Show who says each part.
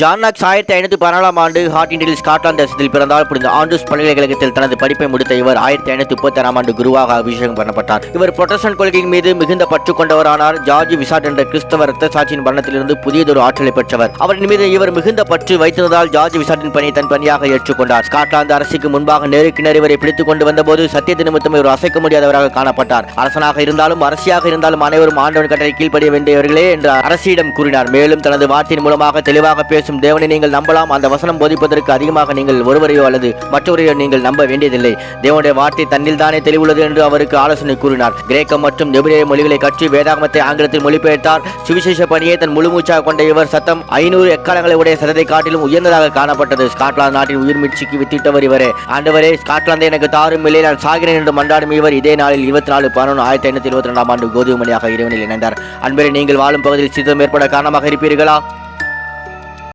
Speaker 1: ஜான்னாக்ஸ் ஆயிரத்தி ஐநூற்றி பதினாலாம் ஆண்டு ஹார்டிண்டில் ஸ்காட்லாந்து தேசத்தில் பிறந்தால் புரிந்த ஆண்டூஸ் பல்கலைக்கழகத்தில் தனது படிப்பை முடித்த இவர் ஆயிரத்தி ஐநூத்தி முப்பத்தி ஆறாம் ஆண்டு குருவாக அபிஷேகம் பண்ணப்பட்டார். இவர் புரொட்டஸ்டன்ட் கொள்கையின் மீது மிகுந்த பற்று கொண்டவரானார். ஜார்ஜ் விசாட் என்ற கிறிஸ்தவ ரத்த சாட்சியின் மரணத்திலிருந்து புதியதொரு ஆற்றலை பெற்றவர். அவரின் மீது இவர் மிகுந்த பற்று வைத்திருந்ததால் ஜார்ஜ் விசாட்டின் பணியை தன் பணியாக ஏற்றுக்கொண்டார். ஸ்காட்லாந்து அரசுக்கு முன்பாக நெருக்கி நேர் இவரை பிடித்துக் கொண்டு வந்தபோது சத்திய நிமித்தம் இவர் அசைக்க முடியாதவராக காணப்பட்டார். அரசனாக இருந்தாலும் அரசியாக இருந்தாலும் அனைவரும் ஆண்டவன் கட்டளை கீழ்ப்படிய வேண்டியவர்களே என்று அரசியிடம் கூறினார். மேலும் தனது வார்த்தையின் மூலமாக தெளிவாக பேசும் தேவனை நீங்கள் நம்பலாம். அந்த வசனம் போதிப்பதற்கு அதிகமாக நீங்கள் ஒருவரையோ அல்லது மற்றவரையோ நீங்கள் நம்ப வேண்டியதில்லை. தேவனுடைய வார்த்தை தன்னில் தானே தெளிவுள்ளது என்று அவருக்கு ஆலோசனை கூறினார். கிரேக்கம் மற்றும் எபிரேய மொழிகளை கற்றி வேதாகமத்தை ஆங்கிலத்தில் மொழிபெயர்த்தார். சுவிசேஷ பணியை தன் முழுமூச்சாக கொண்ட இவர் சத்தம் ஐநூறு எக்காலங்களை உடைய சதத்தை காட்டிலும் உயர்ந்ததாக காணப்பட்டது. ஸ்காட்லாந்து நாட்டின் உயிர் மீட்சிக்கு வித்திட்டவர் இவரே. ஆண்டவரே ஸ்காட்லாந்து எனக்கு தாரும் இல்லை நான் சாகிறேன் என்று மன்றாடும் இவர் இதே நாளில் இருபத்தி நாலு பதினொன்று ஆயிரத்தி ஐநூத்தி இருபத்தி ரெண்டாம் ஆண்டு கோதுமணியாக இறைவனில் இணைந்தார். அன்பரே நீங்கள் வாழும் பகுதியில் சித்தம் ஏற்பட காரணமாக இருப்பீர்களா?